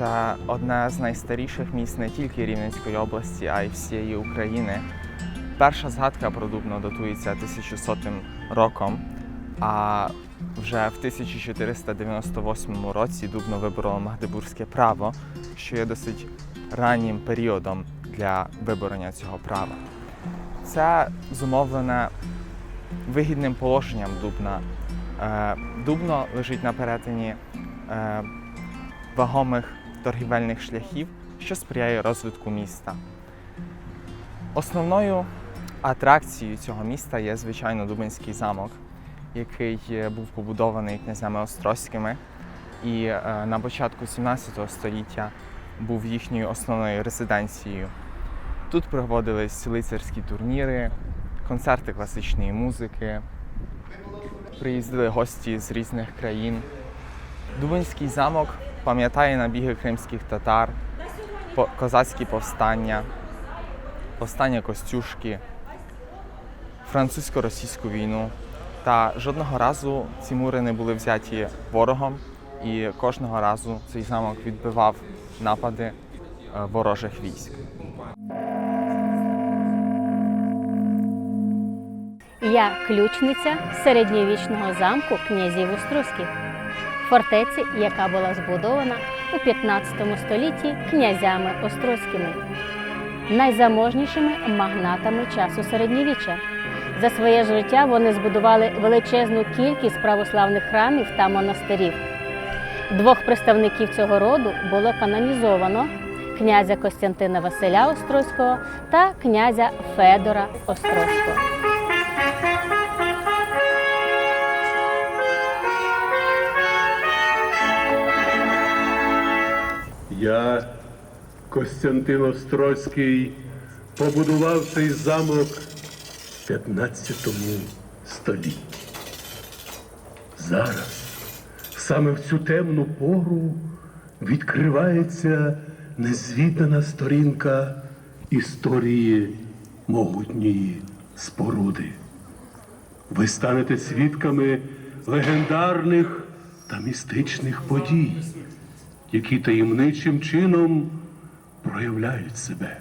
Це одне з найстаріших міст не тільки Рівненської області, а й всієї України. Перша згадка про Дубно датується 1100 роком, а вже в 1498 році Дубно вибороло Магдебурзьке право, що є досить раннім періодом для виборення цього права. Це зумовлене вигідним положенням Дубна. Е, Дубно лежить на перетині е, вагомих торгівельних шляхів, що сприяє розвитку міста. Основною атракцією цього міста є, звичайно, Дубинський замок, який е, був побудований князями Острозькими і е, на початку 17 століття був їхньою основною резиденцією. Тут проводились лицарські турніри, концерти класичної музики, приїздили гості з різних країн. Дубинський замок пам'ятає набіги кримських татар, козацькі повстання, повстання Костюшки, французько-російську війну. Та жодного разу ці мури не були взяті ворогом, і кожного разу цей замок відбивав напади е, ворожих військ. Я ключниця середньовічного замку князів Острозьких, фортеці, яка була збудована у 15 столітті князями Острозькими, найзаможнішими магнатами часу середньовіччя. За своє життя вони збудували величезну кількість православних храмів та монастирів. Двох представників цього роду було канонізовано князя Костянтина Василя Острозького та князя Федора Острозького. Я, Костянтин Острозький, побудував цей замок в 15 столітті. Зараз, саме в цю темну пору, відкривається незвідана сторінка історії могутньої споруди. Ви станете свідками легендарних та містичних подій, які таємничим чином проявляють себе.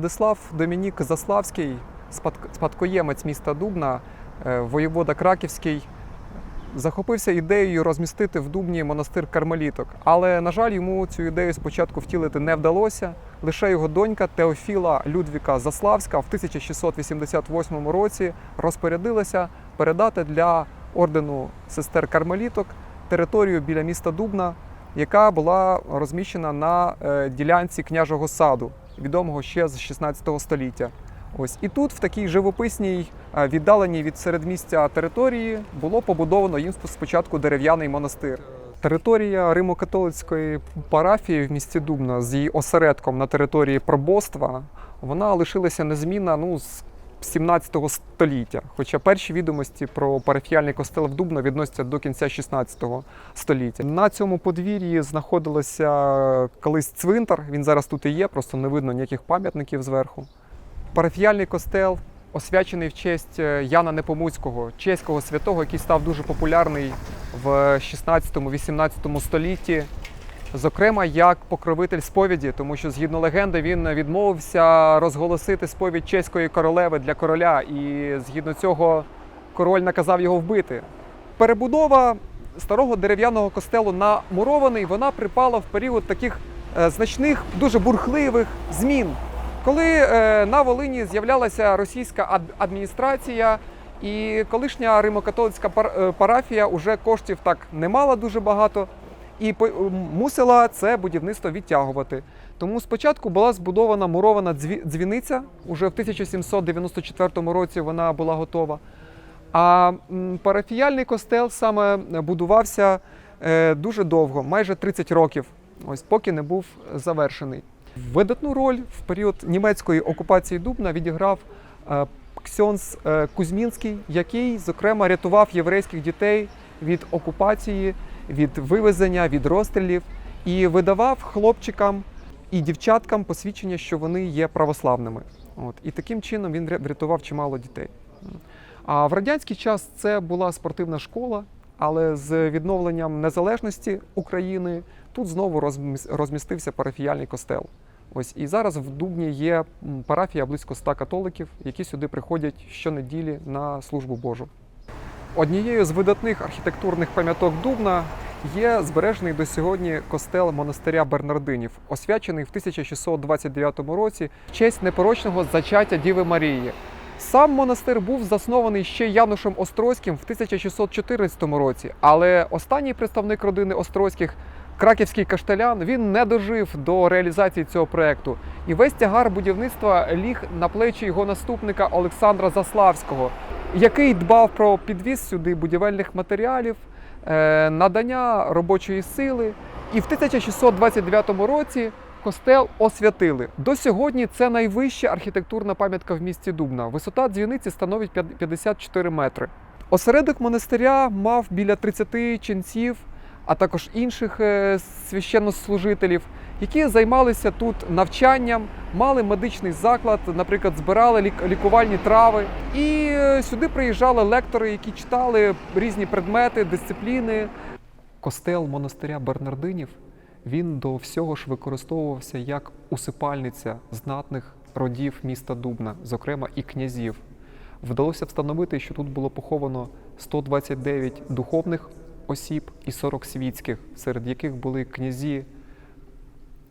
Владислав Домінік Заславський, спадк- спадкоємець міста Дубна, е, воєвода Краківський, захопився ідеєю розмістити в Дубні монастир кармеліток. Але, на жаль, йому цю ідею спочатку втілити не вдалося. Лише його донька Теофіла Людвіка Заславська в 1688 році розпорядилася передати для ордену сестер кармеліток територію біля міста Дубна, яка була розміщена на е, ділянці княжого саду, відомого ще з 16 століття. Ось і тут, в такій живописній, е, віддаленій від середмістя території, було побудовано їм спочатку дерев'яний монастир. Територія Римо-католицької парафії в місті Дубна з її осередком на території пробоства, вона лишилася незмінна ну, з 17 століття. Хоча перші відомості про парафіяльний костел в Дубно відносяться до кінця 16 століття. На цьому подвір'ї знаходилося колись цвинтар. Він зараз тут і є, просто не видно ніяких пам'ятників зверху. Парафіяльний костел освячений в честь е, Яна Непомуцького, чеського святого, який став дуже популярний в 16-18 столітті. Зокрема, як покровитель сповіді, тому що згідно легенди він відмовився розголосити сповідь чеської королеви для короля, і згідно цього король наказав його вбити. Перебудова старого дерев'яного костелу на мурований вона припала в період таких е, значних, дуже бурхливих змін. Коли е, на Волині з'являлася російська ад- адміністрація, і колишня римокатолицька е, парафія уже коштів так не мала дуже багато, і мусила це будівництво відтягувати. Тому спочатку була збудована мурована дзві- дзвіниця. Уже в 1794 році вона була готова. А парафіяльний костел саме будувався е, дуже довго, майже 30 років, ось поки не був завершений. Видатну роль в період німецької окупації Дубна відіграв е, Ксьонс е, Кузьмінський, який, зокрема, рятував єврейських дітей від окупації, від вивезення, від розстрілів і видавав хлопчикам і дівчаткам посвідчення, що вони є православними. От. І таким чином він врятував чимало дітей. А в радянський час це була спортивна школа, але з відновленням незалежності України тут знову розмістився парафіяльний костел. Ось і зараз в Дубні є парафія близько 100 католиків, які сюди приходять щонеділі на службу Божу. Однією з видатних архітектурних пам'яток Дубна є збережений до сьогодні костел монастиря Бернардинів, освячений в 1629 році в честь непорочного зачаття Діви Марії. Сам монастир був заснований ще Янушем Острозьким в 1614 році, але останній представник родини Острозьких, краківський каштелян, він не дожив до реалізації цього проекту. І весь тягар будівництва ліг на плечі його наступника Олександра Заславського, який дбав про підвіз сюди будівельних матеріалів, е, надання робочої сили. І в 1629 році костел освятили. До сьогодні це найвища архітектурна пам'ятка в місті Дубна. Висота дзвіниці становить п'ят- 54 метри. Осередок монастиря мав біля 30 ченців, а також інших е, священнослужителів, які займалися тут навчанням, мали медичний заклад, наприклад, збирали лік- лікувальні трави. І е, сюди приїжджали лектори, які читали різні предмети, дисципліни. Костел монастиря Бернардинів він до всього ж використовувався як усипальниця знатних родів міста Дубна, зокрема і князів. Вдалося встановити, що тут було поховано 129 духовних осіб і 40 світських, серед яких були князі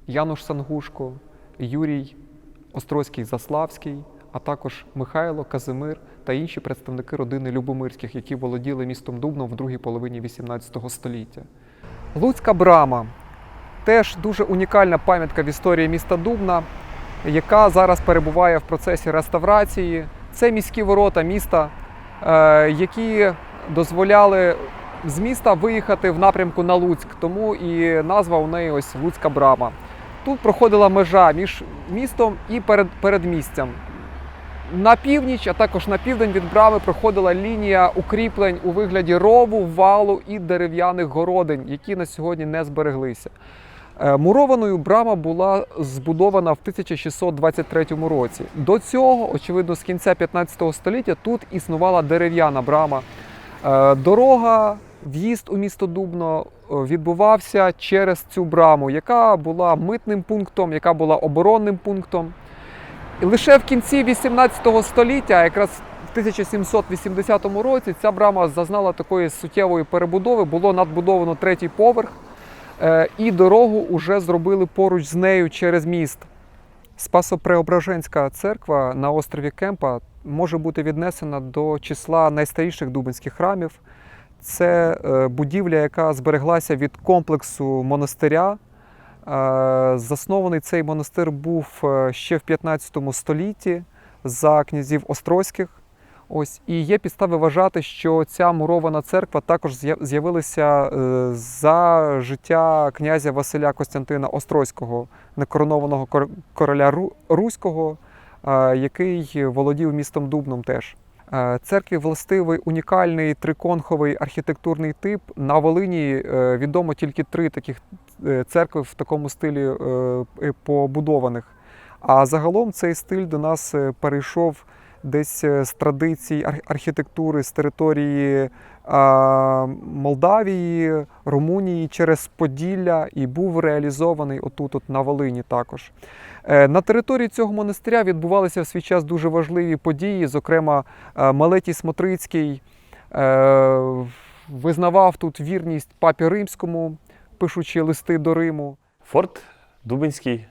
Януш Сангушко, Юрій Острозький Заславський, а також Михайло Казимир та інші представники родини Любомирських, які володіли містом Дубном в другій половині XVIII століття. Луцька брама теж дуже унікальна пам'ятка в історії міста Дубна, яка зараз перебуває в процесі реставрації. Це міські ворота міста, е, які дозволяли з міста виїхати в напрямку на Луцьк, тому і назва у неї ось Луцька брама. Тут проходила межа між містом і перед, передмістям. На північ, а також на південь від брами проходила лінія укріплень у вигляді рову, валу і дерев'яних городень, які на сьогодні не збереглися. Е, Мурованою брама була збудована в 1623 році. До цього, очевидно, з кінця 15 століття тут існувала дерев'яна брама. Е, Дорога, в'їзд у місто Дубно е, відбувався через цю браму, яка була митним пунктом, яка була оборонним пунктом. І лише в кінці 18 століття, якраз в 1780 році, ця брама зазнала такої суттєвої перебудови, було надбудовано третій поверх, е, і дорогу вже зробили поруч з нею через міст. Спасо-Преображенська церква на острові Кемпа може бути віднесена до числа найстаріших дубинських храмів. Це е, будівля, яка збереглася від комплексу монастиря. Е, Заснований цей монастир був е, ще в 15 столітті за князів Острозьких. Ось і є підстави вважати, що ця мурована церква також з'явилася за життя князя Василя Костянтина Острозького, некоронованого короля Ру- Руського, який володів містом Дубном теж. Е, Церкві властивий унікальний триконховий архітектурний тип. На Волині е, відомо тільки три таких е, церкви в такому стилі побудованих. А загалом цей стиль до нас перейшов десь з традицій ар- архітектури з території Молдавії, Румунії через Поділля і був реалізований отут, от на Волині також. Е, На території цього монастиря відбувалися в свій час дуже важливі події. Зокрема, е, Малетій Смотрицький е, визнавав тут вірність папі римському, пишучи листи до Риму. Форт Дубинський,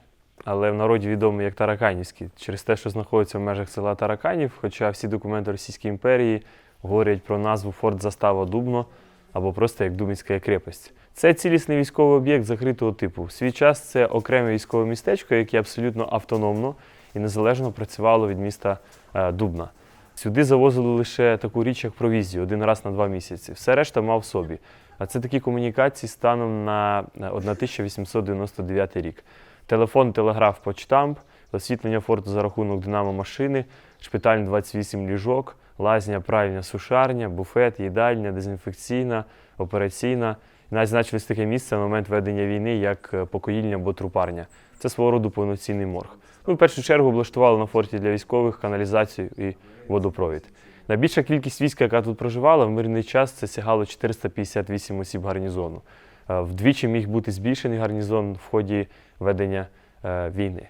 але в народі відомий як Тараканівський, через те, що знаходиться в межах села Тараканів, хоча всі документи Російської імперії говорять про назву Форт Застава Дубно або просто як Дубинська крепость. Це цілісний військовий об'єкт закритого типу. В свій час це окреме військове містечко, яке абсолютно автономно і незалежно працювало від міста е, Дубна. Сюди завозили лише таку річ, як провізію, один раз на два місяці. Все решта мав собі. А це такі комунікації станом на е, 1899 рік. Телефон, телеграф, почтамп, освітлення форту за рахунок динамо-машини, шпиталь 28 ліжок, лазня, пральня, сушарня, буфет, їдальня, дезінфекційна, операційна. Навіть значилось таке місце на момент ведення війни, як е, покоїльня або трупарня. Це свого роду повноцінний морг. Ну, в першу чергу облаштували на форті для військових каналізацію і водопровід. Найбільша кількість війська, яка тут проживала, в мирний час це сягало 458 осіб гарнізону. Е, Вдвічі міг бути збільшений гарнізон в ході ведення е, війни.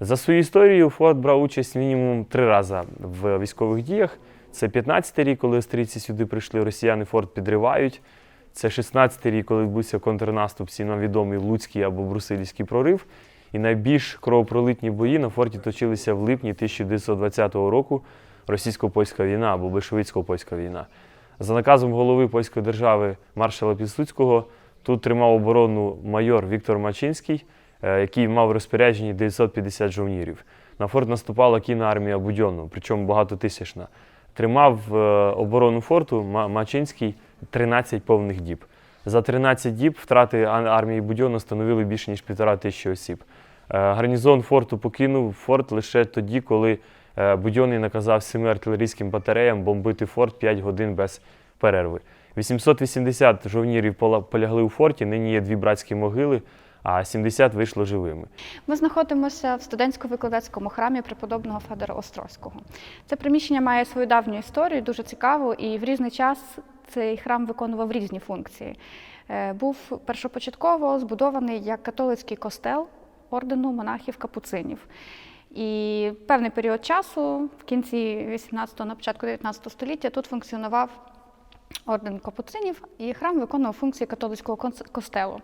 За свою історію форт брав участь мінімум три рази в військових діях. Це 15-й рік, коли австрійці сюди прийшли, росіяни форт підривають. Це 16-й рік, коли відбувся контрнаступ, всім нам відомий Луцький або Брусилівський прорив. І найбільш кровопролитні бої на форті точилися в липні 1920 року російсько-польська війна або большевицько-польська війна. За наказом голови польської держави маршала Пілсудського тут тримав оборону майор Віктор Мачинський, е, який мав в розпорядженні 950 жовнірів. На форт наступала кінна армія Будьонну, причому багатотисячна. Тримав е, оборону форту Мачинський 13 повних діб. За 13 діб втрати армії Будьонну становили більше ніж півтора тисячі осіб. Е, Гарнізон форту покинув форт лише тоді, коли е, Будьонний наказав семи артилерійським батареям бомбити форт 5 годин без перерви. 880 жовнірів полягли у форті, нині є дві братські могили, а 70 вийшло живими. Ми знаходимося в студентсько-викладацькому храмі преподобного Федора Острозького. Це приміщення має свою давню історію, дуже цікаву, і в різний час цей храм виконував різні функції. Е, Був першопочатково збудований як католицький костел ордену монахів-капуцинів. І певний період часу, в кінці 18-го, на початку 19 століття, тут функціонував орден капуцинів, і храм виконував функції католицького костелу.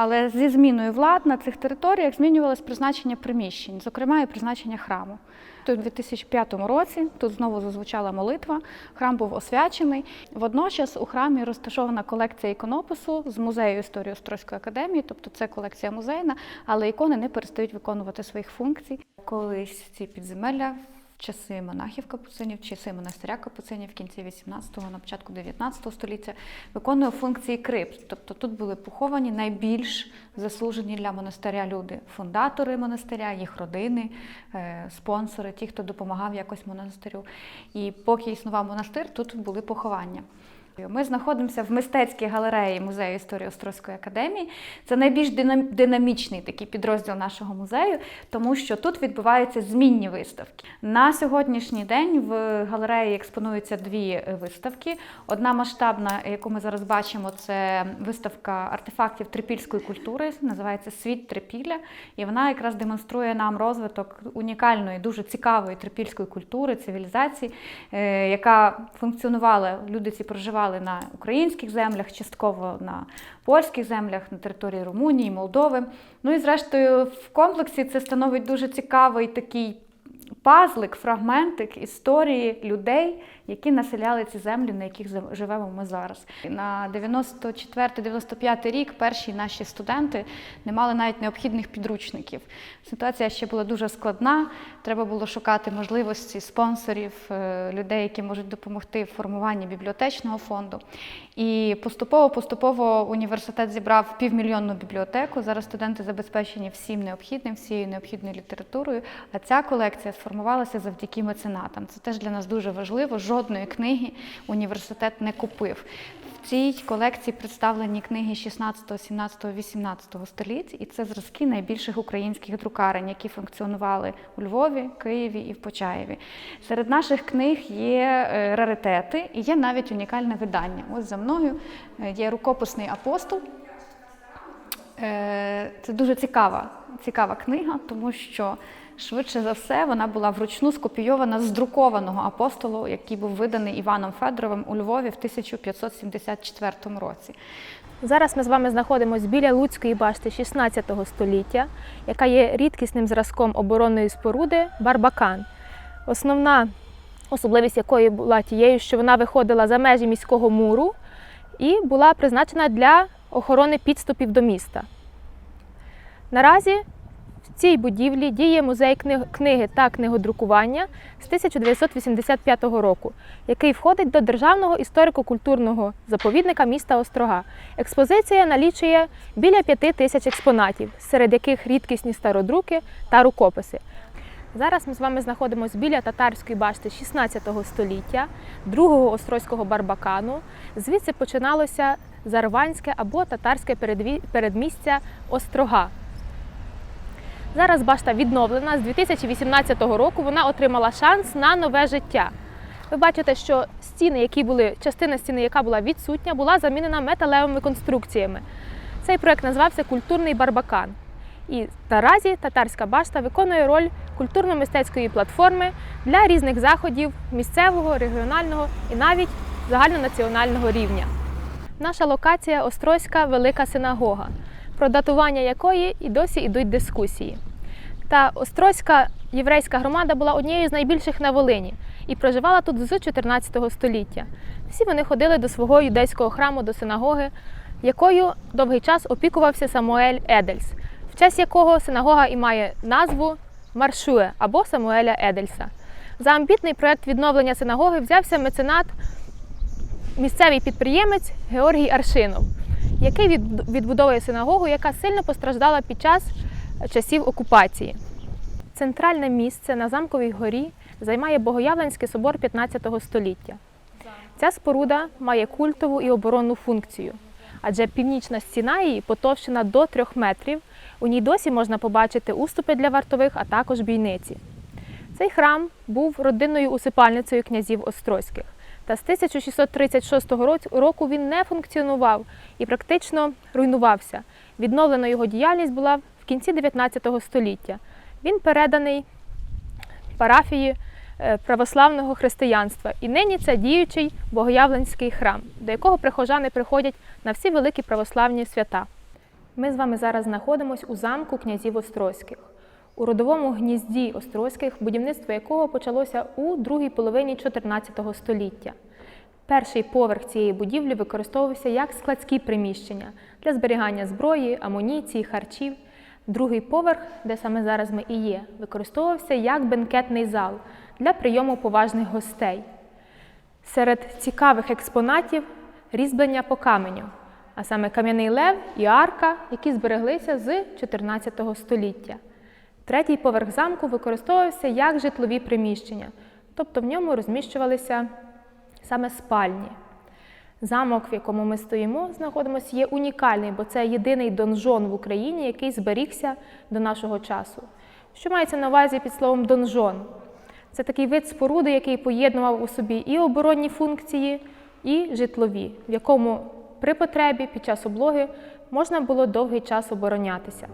Але зі зміною влад на цих територіях змінювалось призначення приміщень, зокрема і призначення храму. То у 2005 році тут знову зазвучала молитва, храм був освячений. Водночас у храмі розташована колекція іконопису з музею історії Острозької академії, тобто це колекція музейна, але ікони не перестають виконувати своїх функцій. Колись ці підземелля часи монахів капуцинів, часи монастиря капуцинів в кінці 18-го, на початку 19 століття виконує функції крипт. Тобто тут були поховані найбільш заслужені для монастиря люди, фундатори монастиря, їх родини, е, спонсори, ті, хто допомагав якось монастирю. І поки існував монастир, тут були поховання. Ми знаходимося в мистецькій галереї музею історії Острозької академії. Це найбільш динамічний такий підрозділ нашого музею, тому що тут відбуваються змінні виставки. На сьогоднішній день в галереї експонуються дві виставки. Одна масштабна, яку ми зараз бачимо, це виставка артефактів трипільської культури, називається Світ трипілля. І вона якраз демонструє нам розвиток унікальної, дуже цікавої трипільської культури, цивілізації, е, яка функціонувала. Люди ці проживали на українських землях, частково на польських землях, на території Румунії, Молдови. Ну і зрештою, в комплексі це становить дуже цікавий такий пазлик, фрагментик історії людей, які населяли ці землі, на яких живемо ми зараз. На 94-95 рік перші наші студенти не мали навіть необхідних підручників. Ситуація ще була дуже складна. Треба було шукати можливості спонсорів, е, людей, які можуть допомогти в формуванні бібліотечного фонду. І поступово-поступово університет зібрав півмільйонну бібліотеку. Зараз студенти забезпечені всім необхідним, всією необхідною літературою. А ця колекція сформувалася завдяки меценатам. Це теж для нас дуже важливо. Жодної книги університет не купив. В цій колекції представлені книги 16, 17, 18 століть, і це зразки найбільших українських друкарень, які функціонували у Львові, Києві і в Почаєві. Серед наших книг є е, раритети і є навіть унікальне видання. Ось за мною е, є рукописний апостол. Е, Це дуже цікава, цікава книга, тому що швидше за все вона була вручну скопійована з друкованого апостолу, який був виданий Іваном Федоровим у Львові в 1574 році. Зараз ми з вами знаходимося біля Луцької башти 16 століття, яка є рідкісним зразком оборонної споруди Барбакан. Основна особливість якої була тією, що вона виходила за межі міського муру і була призначена для охорони підступів до міста. Наразі цій будівлі діє музей кни- книги та книгодрукування з 1985 року, який входить до Державного історико-культурного заповідника міста Острога. Експозиція налічує біля п'яти тисяч експонатів, серед яких рідкісні стародруки та рукописи. Зараз ми з вами знаходимося біля татарської башти 16 століття, другого острозького барбакану. Звідси починалося зарванське або татарське передмістя Острога. Зараз башта відновлена з 2018 року. Вона отримала шанс на нове життя. Ви бачите, що стіни, які були, частина стіни, яка була відсутня, була замінена металевими конструкціями. Цей проект назвався Культурний Барбакан. І наразі татарська башта виконує роль культурно-мистецької платформи для різних заходів місцевого, регіонального і навіть загальнонаціонального рівня. Наша локація Острозька Велика Синагога, про датування якої і досі йдуть дискусії. Та Острозька єврейська громада була однією з найбільших на Волині і проживала тут з 14 століття. Всі вони ходили до свого юдейського храму, до синагоги, якою довгий час опікувався Самуель Едельс, в честь якого синагога і має назву Маршуе або Самуеля Едельса. За амбітний проект відновлення синагоги взявся меценат місцевий підприємець Георгій Аршинов, який відбудовує синагогу, яка сильно постраждала під час часів окупації. Центральне місце на замковій горі займає Богоявленський собор 15 століття. Ця споруда має культову і оборонну функцію, адже північна стіна її потовщена до 3 метрів. У ній досі можна побачити уступи для вартових, а також бійниці. Цей храм був родинною усипальницею князів Острозьких. Та з 1636 роц- року він не функціонував і практично руйнувався. Відновлена його діяльність була кінці 19 століття. Він переданий парафії е, православного християнства. І нині це діючий богоявленський храм, до якого прихожани приходять на всі великі православні свята. Ми з вами зараз знаходимося у замку князів Острозьких, у родовому гнізді Острозьких, будівництво якого почалося у другій половині 14 століття. Перший поверх цієї будівлі використовувався як складські приміщення для зберігання зброї, амуніції, харчів. Другий поверх, де саме зараз ми і є, використовувався як бенкетний зал для прийому поважних гостей. Серед цікавих експонатів різьблення по каменю, а саме кам'яний лев і арка, які збереглися з 14 століття. Третій поверх замку використовувався як житлові приміщення, тобто в ньому розміщувалися саме спальні. Замок, в якому ми стоїмо, знаходимося, є унікальний, бо це єдиний донжон в Україні, який зберігся до нашого часу. Що мається на увазі під словом донжон? Це такий вид споруди, який поєднував у собі і оборонні функції, і житлові, в якому при потребі під час облоги можна було довгий час оборонятися.